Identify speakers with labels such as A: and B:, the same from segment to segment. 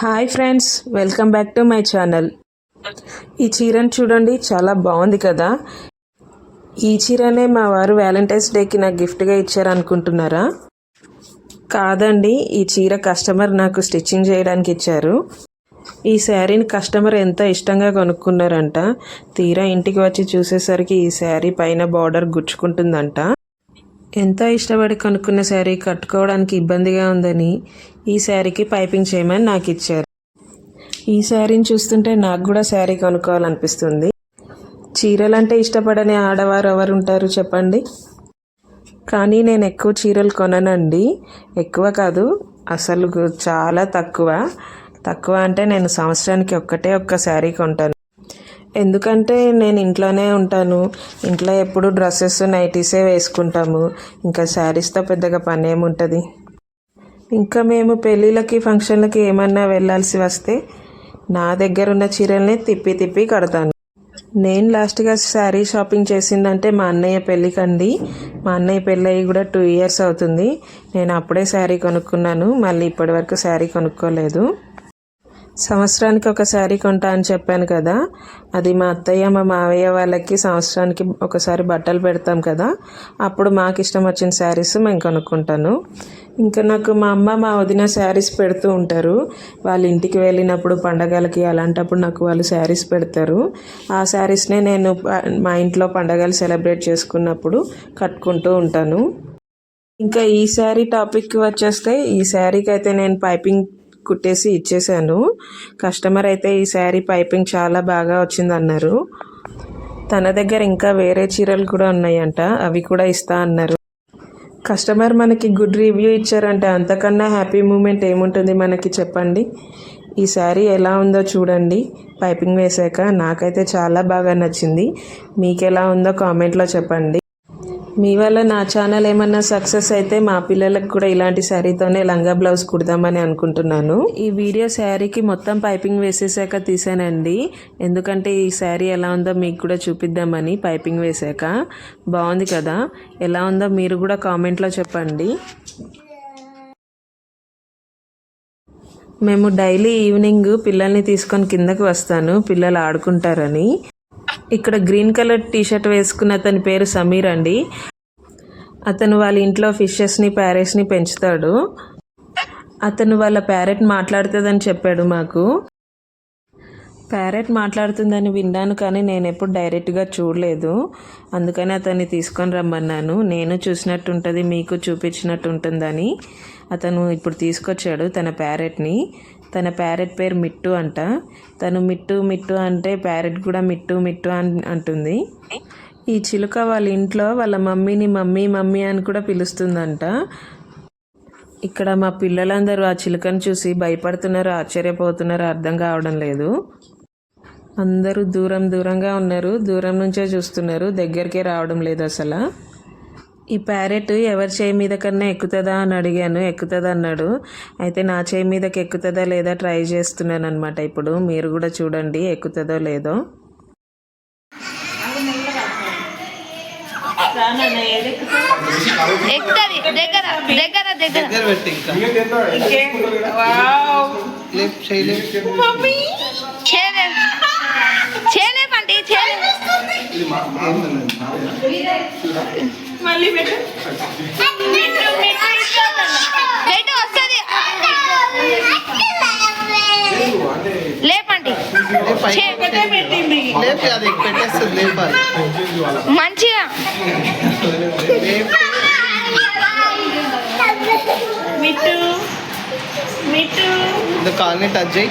A: Hi friends welcome back to my channel. ఈ చీరను చూడండి చాలా బాగుంది కదా. ఈ చీరనే మా వారు వ్యాలంటైన్స్ డేకి నాకు గిఫ్ట్గా ఇచ్చారనుకుంటున్నారా? కాదండి ఈ చీర కస్టమర్ నాకు స్టిచ్చింగ్ చేయడానికి ఇచ్చారు. ఈ శారీని కస్టమర్ ఎంత ఇష్టంగా కొనుక్కున్నారంట తీరా ఇంటికి వచ్చి చూసేసరికి ఈ శారీ పైన బార్డర్ గుచ్చుకుంటుందంట. ఎంతో ఇష్టపడి కొనుక్కున్న శారీ కట్టుకోవడానికి ఇబ్బందిగా ఉందని ఈ శారీకి పైపింగ్ చేయమని నాకు ఇచ్చారు. ఈ శారీని చూస్తుంటే నాకు కూడా శారీ కొనుక్కోవాలనిపిస్తుంది. చీరలంటే ఇష్టపడని ఆడవారు ఎవరు ఉంటారు చెప్పండి? కానీ నేను ఎక్కువ చీరలు కొననండి. ఎక్కువ కాదు అసలు చాలా తక్కువ. తక్కువ అంటే నేను సంవత్సరానికి ఒక్కటే ఒక్క శారీ కొంటాను. ఎందుకంటే నేను ఇంట్లోనే ఉంటాను. ఇంట్లో ఎప్పుడు డ్రెస్సెస్ నైటీసే వేసుకుంటాము. ఇంకా శారీస్తో పెద్దగా పని ఏముంటుంది ఇంకా మేము పెళ్ళిళ్ళకి ఫంక్షన్లకి ఏమన్నా వెళ్ళాల్సి వస్తే నా దగ్గర ఉన్న చీరల్ని తిప్పి తిప్పి కడతాను. నేను లాస్ట్గా శారీ షాపింగ్ చేసిందంటే మా అన్నయ్య పెళ్ళికండి. మా అన్నయ్య పెళ్ళి అయ్యి కూడా టూ ఇయర్స్ అవుతుంది. నేను అప్పుడే శారీ కొనుక్కున్నాను. మళ్ళీ ఇప్పటివరకు శారీ కొనుక్కోలేదు. సంవత్సరానికి ఒక శారీ కొంటా అని చెప్పాను కదా. అది మా అత్తయ్య మా మావయ్య వాళ్ళకి సంవత్సరానికి ఒకసారి బట్టలు పెడతాం కదా. అప్పుడు మాకు ఇష్టం వచ్చిన శారీస్ మేము కొనుక్కుంటాను. ఇంకా నాకు మా అమ్మ మా వదిన శారీస్ పెడుతూ ఉంటారు. వాళ్ళ ఇంటికి వెళ్ళినప్పుడు పండగలకి అలాంటప్పుడు నాకు వాళ్ళు శారీస్ పెడతారు. ఆ శారీస్నే నేను మా ఇంట్లో పండగలు సెలబ్రేట్ చేసుకున్నప్పుడు కట్టుకుంటూ ఉంటాను. ఇంకా ఈ శారీ టాపిక్కి వచ్చేస్తే ఈ శారీకి అయితే నేను పైపింగ్ కుట్టేసి ఇచ్చేసాను కస్టమర్ అయితే ఈ శారీ పైపింగ్ చాలా బాగా వచ్చిందన్నారు. తన దగ్గర ఇంకా వేరే చీరలు కూడా ఉన్నాయంట అవి కూడా ఇస్తా అన్నారు. కస్టమర్ మనకి గుడ్ రివ్యూ ఇచ్చారంటే. అంతకన్నా హ్యాపీ మూమెంట్ ఏముంటుంది మనకి చెప్పండి? ఈ శారీ ఎలా ఉందో చూడండి. పైపింగ్ వేసాక నాకైతే చాలా బాగా నచ్చింది. మీకు ఎలా ఉందో కామెంట్లో చెప్పండి. మీ వల్ల నా ఛానల్ ఏమన్నా సక్సెస్ అయితే మా పిల్లలకు కూడా ఇలాంటి శారీతోనే లంగా బ్లౌజ్ కుడదామని అనుకుంటున్నాను. ఈ వీడియో శారీకి మొత్తం పైపింగ్ వేసేసాక తీసానండి. ఎందుకంటే ఈ శారీ ఎలా ఉందో మీకు కూడా చూపిద్దామని పైపింగ్ వేసాక. బాగుంది కదా? ఎలా ఉందో మీరు కూడా కామెంట్లో చెప్పండి. మేము డైలీ ఈవినింగ్ పిల్లల్ని తీసుకొని కిందకి వస్తాను. పిల్లలు ఆడుకుంటారని. ఇక్కడ గ్రీన్ కలర్ టీషర్ట్ వేసుకున్న అతని పేరు సమీర్ అండి. అతను వాళ్ళ ఇంట్లో ఫిషెస్ని ప్యారెట్స్ని పెంచుతాడు. అతను వాళ్ళ ప్యారెట్ మాట్లాడుతుందని చెప్పాడు మాకు. ప్యారెట్ మాట్లాడుతుందని విన్నాను కానీ నేను ఎప్పుడు డైరెక్ట్గా చూడలేదు. అందుకని అతన్ని తీసుకొని రమ్మన్నాను. నేను చూసినట్టు ఉంటుంది మీకు చూపించినట్టు ఉంటుందని అతను ఇప్పుడు తీసుకొచ్చాడు తన ప్యారెట్ని. తన ప్యారెట్ పేరు మిట్టు అంట. తను మిట్టు మిట్టు అంటే ప్యారెట్ కూడా మిట్టు మిట్టు అని అంటుంది. ఈ చిలుక వాళ్ళ ఇంట్లో వాళ్ళ మమ్మీని మమ్మీ మమ్మీ అని కూడా పిలుస్తుందంట. ఇక్కడ మా పిల్లలందరూ ఆ చిలుకను చూసి భయపడుతున్నారు ఆశ్చర్యపోతున్నారు అర్థం కావడం లేదు. అందరూ దూరం దూరంగా ఉన్నారు దూరం నుంచే చూస్తున్నారు దగ్గరికే రావడం లేదు అసలు. ఈ ప్యారెట్ ఎవరి చేయి మీద కన్నా ఎక్కుతుందా అని అడిగాను. ఎక్కుతుందా అన్నాడు. అయితే నా చేయి మీదకి ఎక్కుతుందా లేదా ట్రై చేస్తున్నాను అనమాట ఇప్పుడు. మీరు కూడా చూడండి ఎక్కుతుందో లేదో.
B: ఎక్కుతుంది. దగ్గర దగ్గర దగ్గర
C: దగ్గర పెట్టి.
B: లేపండి.
C: లేపి అది పెట్టేస్తుంది లేపాలి.
B: మంచిగా.
D: మిట్టు మిట్టు.
C: కాల్ని టచ్ చేయి.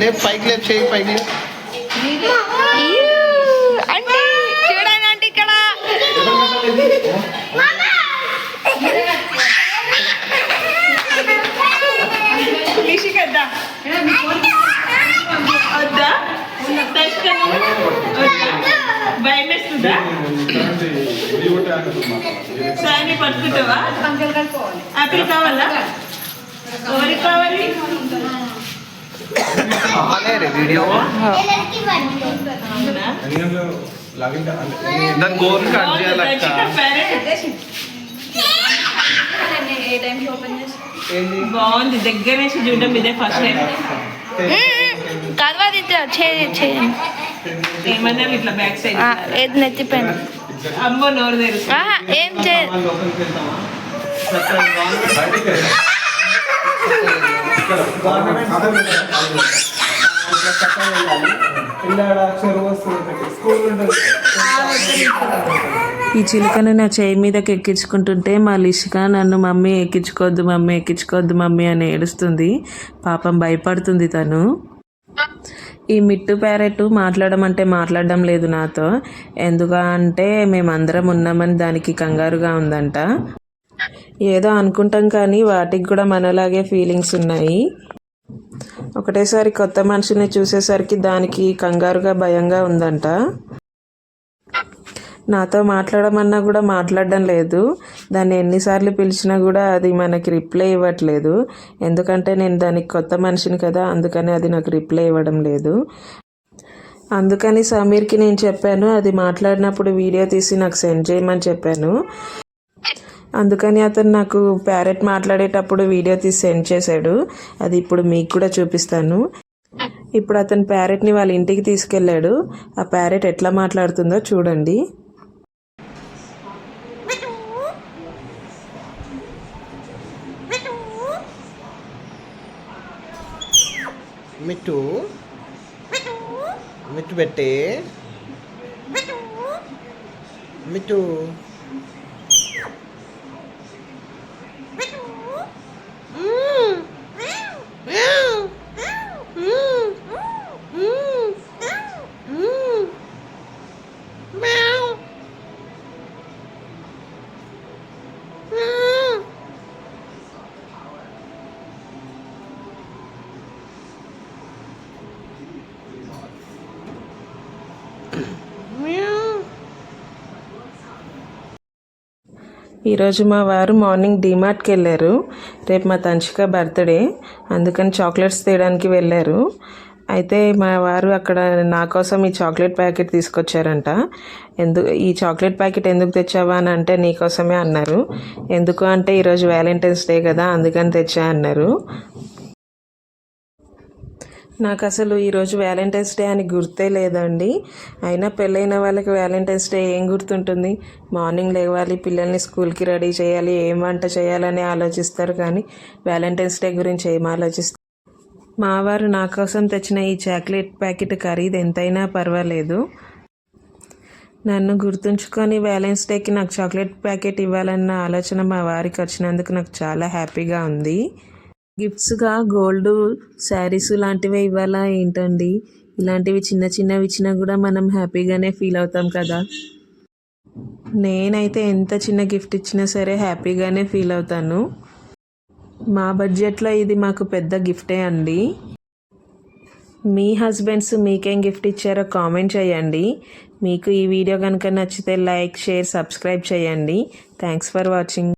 C: లేపు పైకి లేపు చేయి పైకి లేపు.
B: ఇయ్యూ, అంటే చూడండి అంటే ఇక్కడ
D: నిషికద్దా వద్దా దర్శనం భయం వేస్తుందా సాయి పట్టుకుంటావా ఆపిల్ కావాలా ఎవరికి కావాలి
C: దాని కట్ చేయాలక్క
D: బాగుంది. దగ్గర నుంచి చూడడం ఇదే ఫస్ట్ టైం
B: తర్వాత చేయండి
D: ఏమన్నా ఇట్లా బ్యాక్ సైడ్
B: ఏది నెత్తిపోయిన
D: అమ్మో నోరు తెరుసు
B: ఏం చేయ
A: ఈ చిలుకను నా చేయి మీదకి ఎక్కించుకుంటుంటే మా లిషిక నన్ను మమ్మీ ఎక్కించుకోవద్దు మమ్మీ ఎక్కించుకోవద్దు మమ్మీ అని ఏడుస్తుంది. పాపం భయపడుతుంది తను. ఈ మిట్టు ప్యారెట్ మాట్లాడమంటే మాట్లాడడం లేదు నాతో. ఎందుకు అంటే మేమందరం ఉన్నామని దానికి కంగారుగా ఉందంట. ఏదో అనుకుంటాం కానీ వాటికి కూడా మనలాగే ఫీలింగ్స్ ఉన్నాయి. ఒకటేసారి కొత్త మనిషిని చూసేసరికి దానికి కంగారుగా భయంగా ఉందంట. నాతో మాట్లాడమన్నా కూడా మాట్లాడడం లేదు. దాన్ని ఎన్నిసార్లు పిలిచినా కూడా అది మనకి రిప్లై ఇవ్వట్లేదు. ఎందుకంటే నేను దానికి కొత్త మనిషిని కదా అందుకని అది నాకు రిప్లై ఇవ్వడం లేదు. అందుకని సమీర్కి నేను చెప్పాను అది మాట్లాడినప్పుడు వీడియో తీసి నాకు సెండ్ చేయమని చెప్పాను. అందుకని అతను నాకు ప్యారెట్ మాట్లాడేటప్పుడు వీడియో తీసి సెండ్ చేశాడు. అది ఇప్పుడు మీకు కూడా చూపిస్తాను. ఇప్పుడు అతను ప్యారెట్ని వాళ్ళ ఇంటికి తీసుకెళ్ళాడు. ఆ ప్యారెట్ ఎట్లా మాట్లాడుతుందో చూడండి.
C: మిట్టు. మిట్టు పెట్టే. మిట్టు. Meh.
A: ఈరోజు మా వారు మార్నింగ్ డీమార్ట్కి వెళ్ళారు రేపు మా తంచిక బర్త్డే. అందుకని చాక్లెట్స్ తీయడానికి వెళ్ళారు. అయితే మా వారు అక్కడ నా కోసం ఈ చాక్లెట్ ప్యాకెట్ తీసుకొచ్చారంట. ఎందుకు ఈ చాక్లెట్ ప్యాకెట్ ఎందుకు తెచ్చావా అని అంటే నీకోసమే అన్నారు. ఎందుకు అంటే ఈరోజు వ్యాలంటైన్స్ డే కదా అందుకని తెచ్చా అన్నారు. నాకు అసలు ఈరోజు వ్యాలంటైన్స్ డే అని గుర్తే లేదండి. అయినా పెళ్ళైన వాళ్ళకి వ్యాలంటైన్స్ డే ఏం గుర్తుంటుంది? మార్నింగ్ లేవాలి పిల్లల్ని స్కూల్కి రెడీ చేయాలి ఏం వంట చేయాలని ఆలోచిస్తారు కానీ వ్యాలంటైన్స్ డే గురించి ఏం ఆలోచిస్తారు మా వారు నా కోసం తెచ్చిన ఈ చాక్లెట్ ప్యాకెట్ ఖరీదు ఎంతైనా పర్వాలేదు. నన్ను గుర్తుంచుకొని వ్యాలెన్స్ డేకి నాకు చాక్లెట్ ప్యాకెట్ ఇవ్వాలన్న ఆలోచన మా వారికి వచ్చినందుకు నాకు చాలా హ్యాపీగా ఉంది. గిఫ్ట్స్గా గోల్డ్ శారీస్ లాంటివి ఇవ్వాలా ఏంటండి? ఇలాంటివి చిన్న చిన్నవి ఇచ్చినా కూడా మనం హ్యాపీగానే ఫీల్ అవుతాం కదా. నేనైతే ఎంత చిన్న గిఫ్ట్ ఇచ్చినా సరే హ్యాపీగానే ఫీల్ అవుతాను. మా బడ్జెట్లో ఇది మాకు పెద్ద గిఫ్టే అండి. మీ హస్బెండ్స్ మీకేం గిఫ్ట్ ఇచ్చారో కామెంట్ చేయండి. మీకు ఈ వీడియో కనుక నచ్చితే లైక్ షేర్ సబ్స్క్రైబ్ చేయండి. Thanks for watching.